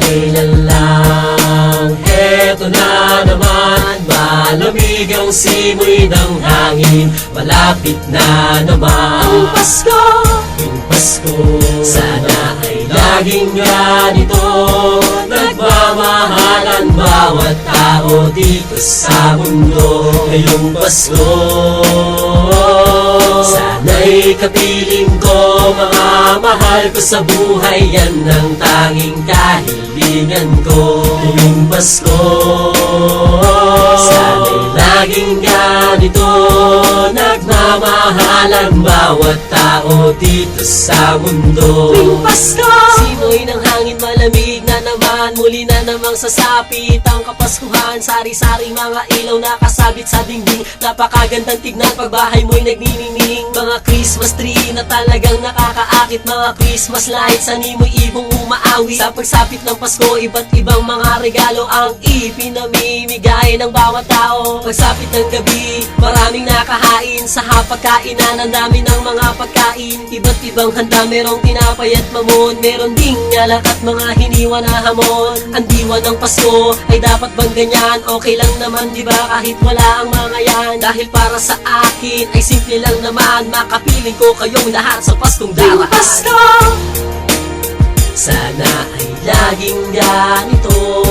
kailan lang. Heto na naman Malamig ang simoy ng hangin. Malapit na naman. Ang Pasko. Yung Pasko Sana ay laging ganito. Nagmamahalan bawat tao dito sa mundo. Ngayong Pasko Sana'y kapiling ko Mga mahal ko sa buhay Yan ang tanging kahilingan ko. Ngayong Pasko Sana'y laging ganito Nagmamahalan bawat tao dito sa mundo. Tuwing Pasko! Simoy ng hangin malamig na naman Muli na namang sasapit ang kapaskuhan. Sari-sari mga ilaw na kasabit sa dingding. Napakagandang tignan pag bahay mo'y nagniningning. Mga Christmas tree na talagang nakakaakit. Mga Christmas lights, animoy ibong umaawi. Sa pagsapit ng Pasko, iba't ibang mga regalo Ang ipinamimigay ng bawat tao. Pagsapit ng gabi, maraming nakahain. Sa hapagkainan, ang dami ng mga pagkain. Iba't ibang handa, merong tinapay at mamon. Meron ding alak at mga hiniwa na hamon. Ang diwa ng Pasko ay dapat bang ganyan? Okay lang naman di ba? Kahit wala ang mga yan. Dahil para sa akin ay simple lang naman. Makapiling ko kayong lahat sa Paskong darahan Pasko! Sana ay laging ganito.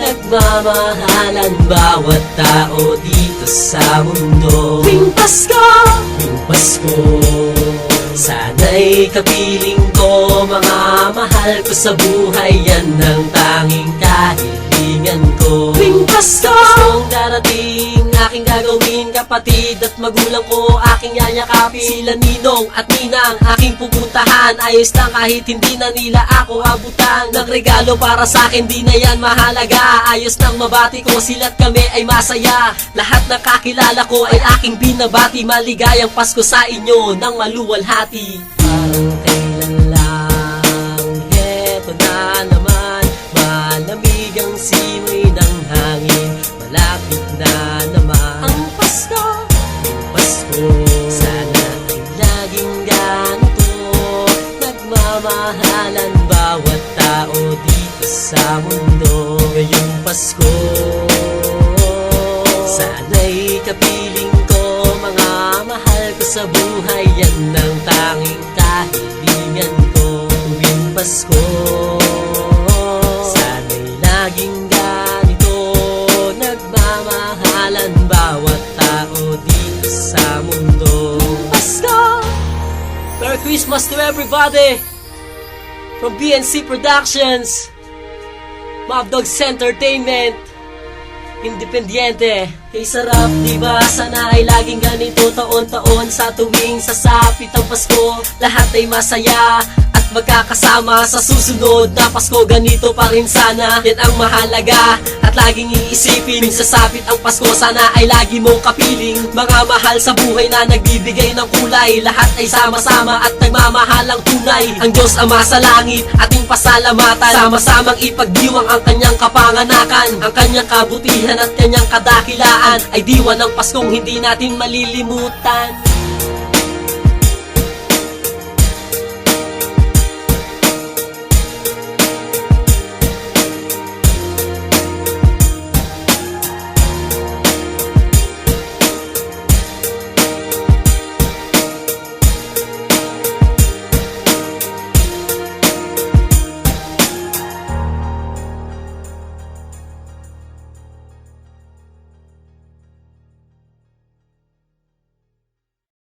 Nagmamahalan bawat tao dito sa mundo. Tuwing Pasko! Tuwing Pasko Sana'y kapiling ko Mga mahal ko sa buhay Yan ang tanging kahilingan ko. Tuwing Pasko! Paskong darating Aking gagawin kapatid at magulang ko Aking yayakapin Sila ninong at ninang. Aking pupuntahan Ayos lang kahit hindi na nila ako abutan. Ng regalo para sa akin di na yan mahalaga. Ayos lang mabati ko sila't kami ay masaya. Lahat ng kakilala ko ay aking binabati. Maligayang Pasko sa inyo ng maluwalhati. Parang sa mundo Ngayong Pasko. Sana'y kapiling ko Mga mahal ko sa buhay Yan ang tanging kahilingan ko Tuwing Pasko. Sana'y laging ganito Nagmamahalan bawat tao dito sa mundo. Pasko! Merry Christmas to everybody! From BNC Productions, Mob Dogs Entertainment, Independiente. Kay sarap, di ba? Sana ay laging ganito taon-taon sa tuwing sasapit ang Pasko. Lahat ay masaya at magkakasama sa susunod na Pasko. Ganito pa rin sana, yan ang mahalaga. At laging iisipin, sasapit ang Pasko, sana ay lagi mong kapiling. Mga mahal sa buhay na nagbibigay ng kulay. Lahat ay sama-sama at nagmamahal ang tunay. Ang Diyos Ama sa langit, ating pasalamatan. Sama-samang ipagdiwang ang kanyang kapanganakan. Ang kanyang kabutihan at kanyang kadakilaan ay diwa ng Paskong hindi natin malilimutan.